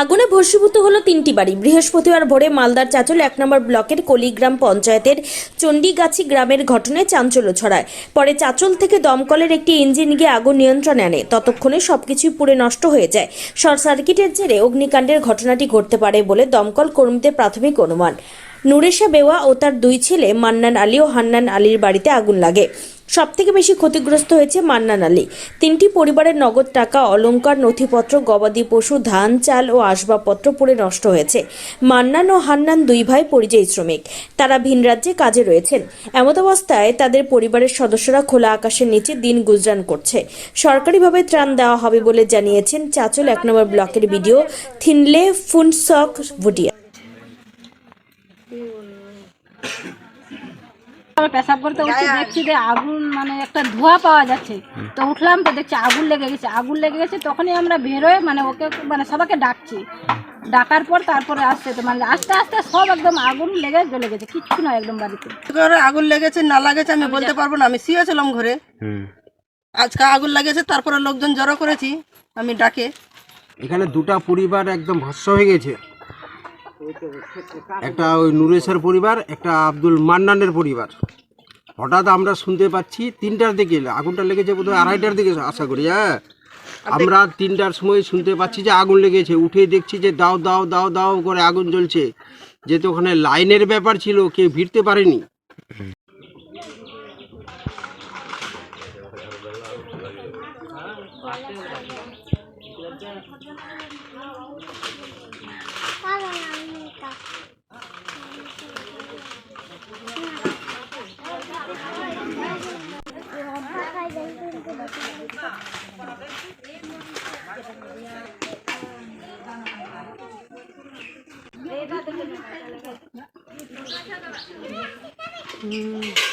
আগুনে ভস্মীভূত হলো তিনটি বাড়ি। বৃহস্পতিবার ভোরে মালদার চাচল এক নম্বর ব্লকের কলিগ্রাম পঞ্চায়েতের চণ্ডীগাছি গ্রামের ঘটনায় চাঞ্চল্য ছড়ায়। পরে চাচল থেকে দমকলের একটি ইঞ্জিন গিয়ে আগুন নিয়ন্ত্রণে আনে। ততক্ষণে সবকিছুই পুড়ে নষ্ট হয়ে যায়। শর্ট সার্কিটের জেরে অগ্নিকাণ্ডের ঘটনাটি ঘটতে পারে বলে দমকল কর্মীদের প্রাথমিক অনুমান। নুরেশা বেওয়া ও তার দুই ছেলে মান্নান আলী ও হান্নান আলীর বাড়িতে আগুন লাগে। সবথেকে বেশি ক্ষতিগ্রস্ত হয়েছে মান্নান আলী। তিনটি পরিবারের নগদ টাকা অলঙ্কার নথিপত্র, গবাদি পশু, ধান, চাল ও আসবাবপত্র পুড়ে নষ্ট হয়েছে। মান্নান ও হান্নান দুই ভাই পরিযায়ী শ্রমিক। তারা ভিন রাজ্যে কাজে রয়েছেন। এমত অবস্থায় তাদের পরিবারের সদস্যরা খোলা আকাশের নিচে দিন গুজরান করছে। সরকারিভাবে ত্রাণ দেওয়া হবে বলে জানিয়েছেন চাচল এক নম্বর ব্লকের ভিডিও থিনলে ফুনসক ভুটিয়া। আমি পেশাব করতে উঠছি দেখছি যে আগুন মানে একটা ধোঁয়া পাওয়া যাচ্ছে। তো উঠলাম তো দেখছি আগুন লেগে গেছে আগুন লেগে গেছে তখনই আমরা বেরোয় মানে ওকে মানে সবাইকে ডাকছি। ডাকার পর তারপরে আসছে তো মানে আস্তে আস্তে সব একদম আগুন লেগে জ্বলে গেছে কিচ্ছু নয় একদম বাড়িতে। ঘরে আগুন লেগেছে না লাগেছে আমি বলতে পারব না আমি শুয়েছিলাম ঘরে। আজকে আগুন লেগেছে তারপরে লোকজন জড়ো করেছি আমি ডাকে। এখানে দুটা পরিবার একদম ভস্য হয়ে গেছে। একটা ওই নুরেশের পরিবার একটা আব্দুল মান্নানের পরিবার। হঠাৎ আমরা শুনতে পাচ্ছি তিনটার দিকে আগুনটা লেগেছে বোধহয় আড়াইটার দিকে আশা করি হ্যাঁ? আমরা তিনটার সময় শুনতে পাচ্ছি যে আগুন লেগেছে। উঠে দেখছি যে দাও দাও দাও দাও করে আগুন জ্বলছে। যেহেতু ওখানে লাইনের ব্যাপার ছিল কেউ ভিড়তে পারেনি। Hmm.